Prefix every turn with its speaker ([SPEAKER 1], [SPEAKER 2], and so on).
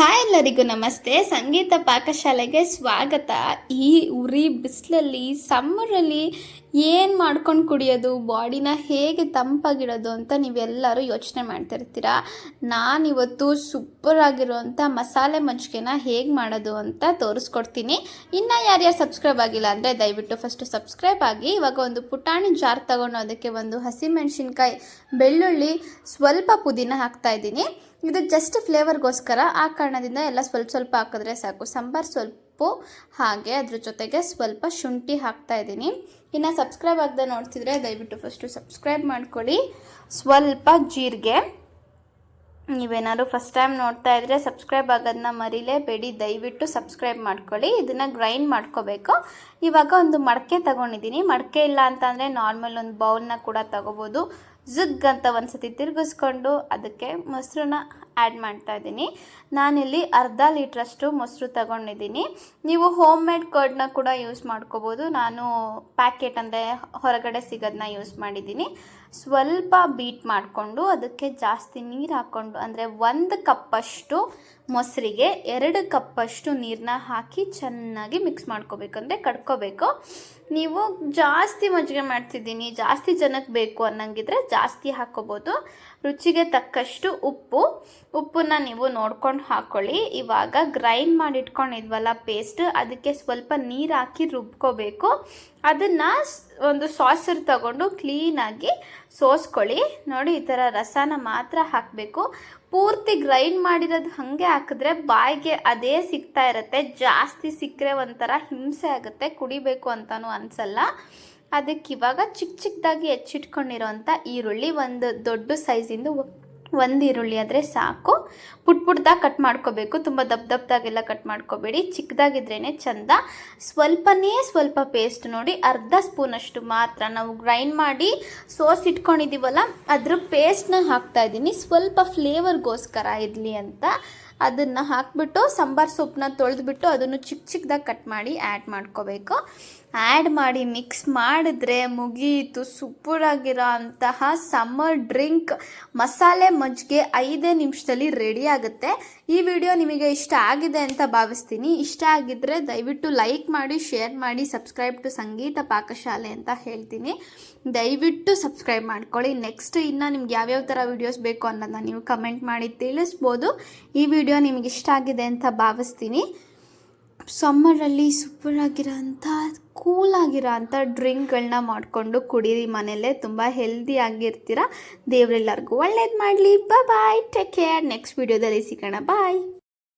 [SPEAKER 1] Hi, ಎಲ್ಲರಿಗೂ ನಮಸ್ತೆ. ಸಂಗೀತ ಪಾಕಶಾಲೆಗೆ ಸ್ವಾಗತ. ಈ ಉರಿ ಬಿಸಿಲಲ್ಲಿ, ಸಮ್ಮರಲ್ಲಿ ಏನು ಮಾಡ್ಕೊಂಡು ಕುಡಿಯೋದು, ಬಾಡಿನ ಹೇಗೆ ತಂಪಾಗಿಡೋದು ಅಂತ ನೀವೆಲ್ಲರೂ ಯೋಚನೆ ಮಾಡ್ತಿರ್ತೀರ? ನಾನಿವತ್ತು ಸೂಪರ್ ಆಗಿರುವಂಥ ಮಸಾಲೆ ಮಜ್ಜಿಗೆನ ಹೇಗೆ ಮಾಡೋದು ಅಂತ ತೋರಿಸ್ಕೊಡ್ತೀನಿ. ಇನ್ನು ಯಾರ್ಯಾರು ಸಬ್ಸ್ಕ್ರೈಬ್ ಆಗಿಲ್ಲ ಅಂದರೆ ದಯವಿಟ್ಟು ಫಸ್ಟು ಸಬ್ಸ್ಕ್ರೈಬ್ ಆಗಿ, ಇವಾಗ ಒಂದು ಪುಟಾಣಿ ಜಾರ್ ತಗೊಂಡು ಅದಕ್ಕೆ ಒಂದು ಹಸಿಮೆಣಸಿನ್ಕಾಯಿ, ಬೆಳ್ಳುಳ್ಳಿ, ಸ್ವಲ್ಪ ಪುದೀನ ಹಾಕ್ತಾ ಇದ್ದೀನಿ. ಇದು ಜಸ್ಟ್ ಫ್ಲೇವರ್ಗೋಸ್ಕರ ಆ ಕಾರಣದಿಂದ ಎಲ್ಲ ಸ್ವಲ್ಪ ಸ್ವಲ್ಪ ಹಾಕಿದ್ರೆ ಸಾಕು. ಸಾಂಬಾರು ಸ್ವಲ್ಪ ಹಾಗೆ ಅದ್ರ ಜೊತೆಗೆ ಸ್ವಲ್ಪ ಶುಂಠಿ ಹಾಕ್ತಾ ಇದ್ದೀನಿ. ಇನ್ನು ಸಬ್ಸ್ಕ್ರೈಬ್ ಆಗದೆ ನೋಡ್ತಿದ್ರೆ ದಯವಿಟ್ಟು ಫಸ್ಟು ಸಬ್ಸ್ಕ್ರೈಬ್ ಮಾಡ್ಕೊಳ್ಳಿ. ಸ್ವಲ್ಪ ಜೀರಿಗೆ. ನೀವೇನಾದ್ರು ಫಸ್ಟ್ ಟೈಮ್ ನೋಡ್ತಾ ಇದ್ರೆ ಸಬ್ಸ್ಕ್ರೈಬ್ ಆಗೋದನ್ನ ಮರಿಲೇಬೇಡಿ. ದಯವಿಟ್ಟು ಸಬ್ಸ್ಕ್ರೈಬ್ ಮಾಡ್ಕೊಳ್ಳಿ. ಇದನ್ನು ಗ್ರೈಂಡ್ ಮಾಡ್ಕೋಬೇಕು. ಇವಾಗ ಒಂದು ಮಡಕೆ ತಗೊಂಡಿದ್ದೀನಿ. ಮಡಕೆ ಇಲ್ಲ ಅಂತಂದರೆ ನಾರ್ಮಲ್ ಒಂದು ಬೌಲ್ನ ಕೂಡ ತಗೋಬೋದು. ಝುಗ್ ಅಂತ ಒಂದು ಸತಿ ತಿರುಗಿಸ್ಕೊಂಡು ಅದಕ್ಕೆ ಮೊಸರನ್ನ ಆ್ಯಡ್ ಮಾಡ್ತಾ ಇದ್ದೀನಿ. ನಾನಿಲ್ಲಿ ಅರ್ಧ ಲೀಟ್ರಷ್ಟು ಮೊಸರು ತಗೊಂಡಿದ್ದೀನಿ. ನೀವು ಹೋಮ್ ಮೇಡ್ ಕರ್ಡ್ನ ಕೂಡ ಯೂಸ್ ಮಾಡ್ಕೋಬೋದು. ನಾನು ಪ್ಯಾಕೆಟ್ ಅಂದರೆ ಹೊರಗಡೆ ಸಿಗೋದನ್ನ ಯೂಸ್ ಮಾಡಿದ್ದೀನಿ. ಸ್ವಲ್ಪ ಬೀಟ್ ಮಾಡಿಕೊಂಡು ಅದಕ್ಕೆ ಜಾಸ್ತಿ ನೀರು ಹಾಕ್ಕೊಂಡು ಅಂದರೆ ಒಂದು ಕಪ್ಪಷ್ಟು ಮೊಸರಿಗೆ ಎರಡು ಕಪ್ಪಷ್ಟು ನೀರನ್ನ ಹಾಕಿ ಚೆನ್ನಾಗಿ ಮಿಕ್ಸ್ ಮಾಡ್ಕೋಬೇಕಂದ್ರೆ ಕಡ್ಕೋಬೇಕು. ನೀವು ಜಾಸ್ತಿ ಮಜ್ಜಿಗೆ ಮಾಡ್ತಿದ್ದೀನಿ, ಜಾಸ್ತಿ ಜನಕ್ಕೆ ಬೇಕು ಅನ್ನಂಗಿದ್ರೆ ಜಾಸ್ತಿ ಹಾಕ್ಕೋಬೋದು ರುಚಿಗೆ ತಕ್ಕಷ್ಟು ಉಪ್ಪು. ಉಪ್ಪನ್ನ ನೀವು ನೋಡ್ಕೊಂಡು ಹಾಕ್ಕೊಳ್ಳಿ ಇವಾಗ ಗ್ರೈಂಡ್ ಮಾಡಿ ಇಟ್ಕೊಂಡಿದ್ವಲ್ಲ ಪೇಸ್ಟ್ ಅದಕ್ಕೆ ಸ್ವಲ್ಪ ನೀರು ಹಾಕಿ ರುಬ್ಕೋಬೇಕು. ಅದನ್ನು ಒಂದು ಸಾಸರ್ ತಗೊಂಡು ಕ್ಲೀನಾಗಿ ಸೋಸ್ಕೊಳ್ಳಿ. ನೋಡಿ, ಈ ಥರ ರಸನ ಮಾತ್ರ ಹಾಕಬೇಕು. ಪೂರ್ತಿ ಗ್ರೈಂಡ್ ಮಾಡಿರೋದು ಹಾಗೆ ಹಾಕಿದ್ರೆ ಬಾಯಿಗೆ ಅದೇ ಸಿಗ್ತಾ ಇರುತ್ತೆ. ಜಾಸ್ತಿ ಸಿಕ್ಕರೆ ಒಂಥರ ಹಿಂಸೆ ಆಗುತ್ತೆ. ಕುಡಿಬೇಕು ಅಂತಲೂ ಅನಿಸಲ್ಲ. ಅದಕ್ಕೆ ಇವಾಗ ಚಿಕ್ಕ ಚಿಕ್ಕದಾಗಿ ಹೆಚ್ಚಿಟ್ಕೊಂಡಿರೋಂಥ ಈರುಳ್ಳಿ ಒಂದು ದೊಡ್ಡ ಸೈಜಿಂದು ಒಂದು ಈರುಳ್ಳಿ ಆದರೆ ಸಾಕು. ಪುಟ್ ಪುಟ್ದಾಗಿ ಕಟ್ ಮಾಡ್ಕೋಬೇಕು. ತುಂಬ ದಪ್ಪ ದಪ್ಪದಾಗೆಲ್ಲ ಕಟ್ ಮಾಡ್ಕೋಬೇಡಿ. ಚಿಕ್ಕದಾಗಿದ್ರೇ ಚಂದ. ಸ್ವಲ್ಪನೇ ಸ್ವಲ್ಪ ಪೇಸ್ಟ್ ನೋಡಿ ಅರ್ಧ ಸ್ಪೂನಷ್ಟು ಮಾತ್ರ ನಾವು ಗ್ರೈಂಡ್ ಮಾಡಿ ಸೋಸ್ ಇಟ್ಕೊಂಡಿದ್ದೀವಲ್ಲ ಅದ್ರ ಪೇಸ್ಟ್ನ ಹಾಕ್ತಾ ಇದ್ದೀನಿ. ಸ್ವಲ್ಪ ಫ್ಲೇವರ್ಗೋಸ್ಕರ ಇರಲಿ ಅಂತ. ಅದನ್ನು ಹಾಕ್ಬಿಟ್ಟು ಸಾಂಬಾರು ಸೊಪ್ಪನ್ನ ತೊಳೆದ್ಬಿಟ್ಟು ಅದನ್ನು ಚಿಕ್ಕ ಚಿಕ್ಕದಾಗಿ ಕಟ್ ಮಾಡಿ ಆ್ಯಡ್ ಮಾಡ್ಕೋಬೇಕು. ಆ್ಯಡ್ ಮಾಡಿ ಮಿಕ್ಸ್ ಮಾಡಿದ್ರೆ ಮುಗೀತು. ಸೂಪರಾಗಿರೋ ಅಂತಹ ಸಮ್ಮರ್ ಡ್ರಿಂಕ್ ಮಸಾಲೆ ಮಜ್ಜಿಗೆ ಐದೇ ನಿಮಿಷದಲ್ಲಿ ರೆಡಿ ಆಗುತ್ತೆ. ಈ ವಿಡಿಯೋ ನಿಮಗೆ ಇಷ್ಟ ಆಗಿದೆ ಅಂತ ಭಾವಿಸ್ತೀನಿ. ಇಷ್ಟ ಆಗಿದ್ದರೆ ದಯವಿಟ್ಟು ಲೈಕ್ ಮಾಡಿ, ಶೇರ್ ಮಾಡಿ, ಸಬ್ಸ್ಕ್ರೈಬ್ ಟು ಸಂಗೀತ ಪಾಕಶಾಲೆ ಅಂತ ಹೇಳ್ತೀನಿ. ದಯವಿಟ್ಟು ಸಬ್ಸ್ಕ್ರೈಬ್ ಮಾಡ್ಕೊಳ್ಳಿ. ನೆಕ್ಸ್ಟ್ ಇನ್ನು ನಿಮ್ಗೆ ಯಾವ್ಯಾವ ಥರ ವೀಡಿಯೋಸ್ ಬೇಕು ಅನ್ನೋದನ್ನ ನೀವು ಕಮೆಂಟ್ ಮಾಡಿ ತಿಳಿಸ್ಬೋದು. ಈ ವಿಡಿಯೋ ನಿಮಗೆ ಇಷ್ಟ ಆಗಿದೆ ಅಂತ ಭಾವಿಸ್ತೀನಿ. ಸಮ್ಮರಲ್ಲಿ ಸೂಪರಾಗಿರೋ ಅಂಥ ಕೂಲಾಗಿರೋ ಅಂಥ ಡ್ರಿಂಕ್ಗಳನ್ನ ಮಾಡಿಕೊಂಡು ಕುಡೀರಿ ಮನೆಯಲ್ಲೇ. ತುಂಬ ಹೆಲ್ದಿ ಆಗಿರ್ತೀರ. ದೇವರೆಲ್ಲರಿಗೂ ಒಳ್ಳೇದು ಮಾಡಲಿ. ಬಾಯ್ ಟೇಕ್ ಕೇರ್ ನೆಕ್ಸ್ಟ್ ವಿಡಿಯೋದಲ್ಲಿ ಸಿಗೋಣ. ಬಾಯ್